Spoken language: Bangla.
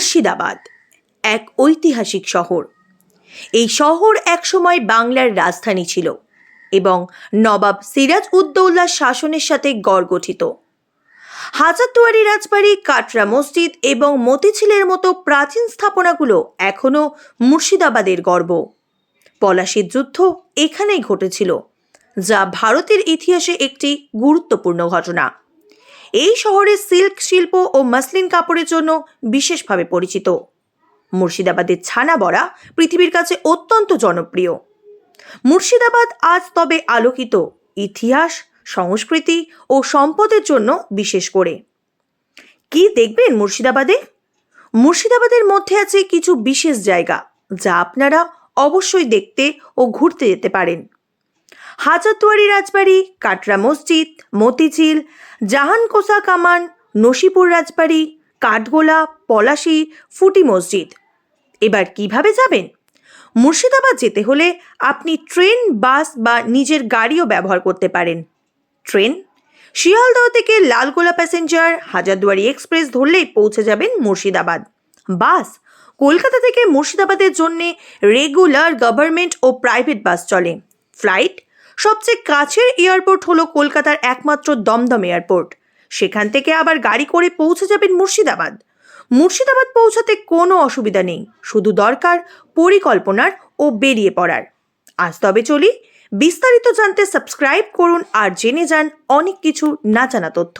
মুর্শিদাবাদ, এক ঐতিহাসিক শহর। এই শহর একসময় বাংলার রাজধানী ছিল এবং নবাব সিরাজ উদ্দৌলার শাসনের সাথে গড় গঠিত। হাজারদুয়ারি রাজবাড়ি, কাটরা মসজিদ এবং মতিঝিলের মতো প্রাচীন স্থাপনাগুলো এখনও মুর্শিদাবাদের গর্ব। পলাশির যুদ্ধ এখানেই ঘটেছিল, যা ভারতের ইতিহাসে একটি গুরুত্বপূর্ণ ঘটনা। এই শহরে সিল্ক শিল্প ও মাসলিন কাপড়ের জন্য বিশেষভাবে পরিচিত। মুর্শিদাবাদের ছানা বড়া পৃথিবীর কাছে অত্যন্ত জনপ্রিয়। মুর্শিদাবাদ আজ তবে আলোকিত ইতিহাস, সংস্কৃতি ও সম্পদের জন্য বিশেষ করে। কি দেখবেন মুর্শিদাবাদে? মুর্শিদাবাদের মধ্যে আছে কিছু বিশেষ জায়গা, যা আপনারা অবশ্যই দেখতে ও ঘুরতে যেতে পারেন। হাজারদুয়ারি রাজবাড়ি, কাটরা মসজিদ, মতিঝিল, জাহানকোসা কামান, নসিপুর রাজবাড়ি, কাঠগোলা, পলাশি, ফুটি মসজিদ। এবার কীভাবে যাবেন? মুর্শিদাবাদ যেতে হলে আপনি ট্রেন, বাস বা নিজের গাড়িও ব্যবহার করতে পারেন। ট্রেন? শিয়ালদহ থেকে লালগোলা প্যাসেঞ্জার, হাজারদুয়ারি এক্সপ্রেস ধরলেই পৌঁছে যাবেন মুর্শিদাবাদ। বাস? কলকাতা থেকে মুর্শিদাবাদের জন্যে রেগুলার গভর্নমেন্ট ও প্রাইভেট বাস চলে। ফ্লাইট? সবচেয়ে কাছের এয়ারপোর্ট হলো কলকাতার একমাত্র দমদম এয়ারপোর্ট। সেখান থেকে আবার গাড়ি করে পৌঁছে যাবেন মুর্শিদাবাদ। মুর্শিদাবাদ পৌঁছাতে কোনো অসুবিধা নেই, শুধু দরকার পরিকল্পনার ও বেরিয়ে পড়ার। আজ তবে চলি, বিস্তারিত জানতে সাবস্ক্রাইব করুন আর জেনে যান অনেক কিছু না জানা তথ্য।